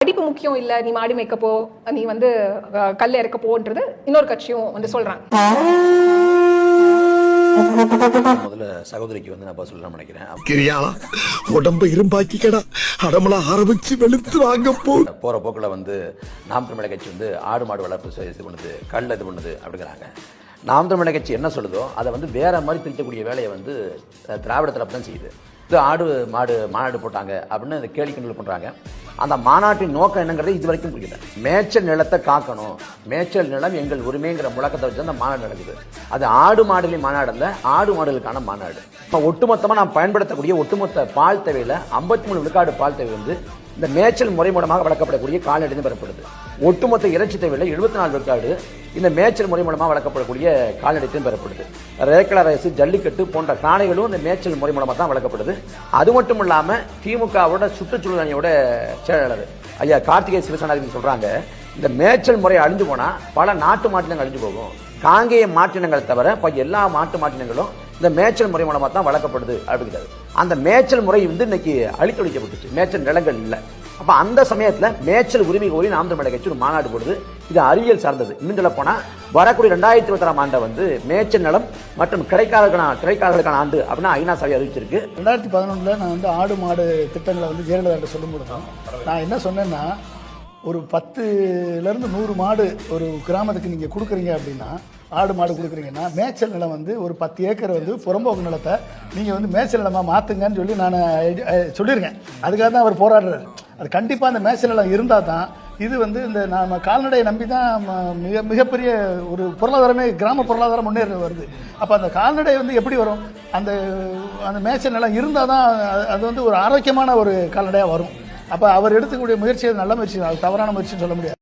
படிப்பு முக்கியம் இல்ல நீ மாடு மேய்க்க போ நீ வந்து அஹ், கல் இறக்க போன்றது இன்னொரு கட்சியும் வந்து சொல்றாங்க. முதல்ல சகோதரிக்கு வந்து நான் சொல்லணும்னு நினைக்கிறேன். கிரியா உடம்ப இரும்பாக்கிக்கடா. அடமலா ஆரம்பிச்சு வெளுத்து வாங்க போ. போற போக்குல வந்து நாம் தமிழர் கட்சி வந்து ஆடு மாடு வளர்ப்பு இது பண்ணுது கல் இது பண்ணுது அப்படிங்கிறாங்க. நாம் தமிழர் கட்சி என்ன சொல்லுதோ அதை வந்து வேற மாதிரி பிரிக்கக்கூடிய வேலையை வந்து திராவிட தரப்பு தான் செய்யுது. இது ஆடு மாடு மாநாடு போட்டாங்க அப்படின்னு அந்த கேலி கிண்டல் பண்றாங்க. அந்த மாநாட்டின் நோக்கம் என்னங்கிறது இது வரைக்கும் புரியல. மேய்ச்சல் நிலத்தை காக்கணும். மேய்ச்சல் நிலம் எங்கள் உரிமைங்கிற முழக்கத்தை வச்சு அந்த மாநாடு நடக்குது. அது ஆடு மாடுலி மாநாடு அல்ல ஆடு மாடுகளுக்கான மாநாடு. இப்போ ஒட்டுமொத்தமாக நாம் பயன்படுத்தக்கூடிய ஒட்டுமொத்த பால் தேவையில் ஐம்பத்தி மூணு விழுக்காடு பால் தேவை வந்து இந்த மேய்ச்சல் முறை மூலமாக வளர்க்கப்படக்கூடிய கால்நடை பெறப்படுது. ஒட்டுமொத்த இறைச்சி தேவையில் எழுபத்தி நாலு விழுக்காடு இந்த மேய்ச்சல் முறை மூலமாக வளர்க்கப்படக்கூடிய கால்நடைத்தையும் பெறப்படுது. ரேக்கல ரைஸ் ஜல்லிக்கட்டு போன்ற காளைகளும் இந்த மேய்ச்சல் முறை மூலமாக தான் வளர்க்கப்படுது. அது மட்டும் இல்லாமல் திமுகவோட சுற்றுச்சூழல் அணியோட செயலாளர் ஐயா கார்த்திகை சிவசனாதிபதி சொல்கிறாங்க இந்த மேய்ச்சல் முறை அழிஞ்சு போனால் பல நாட்டு மாட்டினங்கள் அழிஞ்சு போகும். காங்கேய மாட்டினங்கள் தவிர இப்போ எல்லா மாட்டு மாட்டினங்களும் இந்த மேய்ச்சல் முறை மூலமாக தான் வளர்க்கப்படுது அப்படிங்கிறது அந்த மேய்ச்சல் முறை வந்து இன்னைக்கு அழித்தொழிக்கப்பட்டுச்சு மேய்ச்சல் நிலங்கள் இல்லை. அப்ப அந்த சமயத்துல மேய்ச்சல் உரிமை கோரி நாம் தமிழக கட்சி ஒரு மாநாடு போடுது. இது அறிவியல் சார்ந்தது. இன்னும் சொல்ல போனா வரக்கூடிய ரெண்டாயிரத்தி இருபத்தாறாம் ஆண்டை வந்து மேய்ச்சல் நலம் மற்றும் கிடைக்காதலுக்கான கிடைக்காதலுக்கான ஆண்டு அப்படின்னா ஐநா சபை அறிவிச்சிருக்கு. ரெண்டாயிரத்தி பதினொன்றில் நான் வந்து ஆடு மாடு திட்டங்களை வந்து ஜெயலலிதா சொல்லும் போது நான் என்ன சொன்னேன்னா ஒரு பத்துலேருந்து நூறு மாடு ஒரு கிராமத்துக்கு நீங்கள் கொடுக்குறீங்க அப்படின்னா ஆடு மாடு கொடுக்குறீங்கன்னா மேய்ச்சல் நிலம் வந்து ஒரு பத்து ஏக்கர் வந்து புறம்போக்கு நிலத்தை நீங்கள் வந்து மேய்ச்சல் நிலமாக மாற்றுங்கன்னு சொல்லி நான் சொல்லியிருக்கேன். அதுக்காக தான் அவர் போராடுறாரு. அது கண்டிப்பாக அந்த மேய்ச்சல் நிலம் இருந்தால் தான் இது வந்து இந்த நாம கால்நடையை நம்பி தான் ம- மிக மிகப்பெரிய ஒரு பொருளாதாரமே கிராம பொருளாதாரம் முன்னேற வருது. அப்போ அந்த கால்நடை வந்து எப்படி வரும்? அந்த அந்த மேய்ச்சல் நிலம் இருந்தால் தான் அது- அது வந்து ஒரு ஆரோக்கியமான ஒரு கால்நடையாக வரும். அப்போ அவர் எடுத்துக்கூடிய முயற்சி அது நல்ல முயற்சி அது தவறான முயற்சின்னு சொல்ல முடியாது.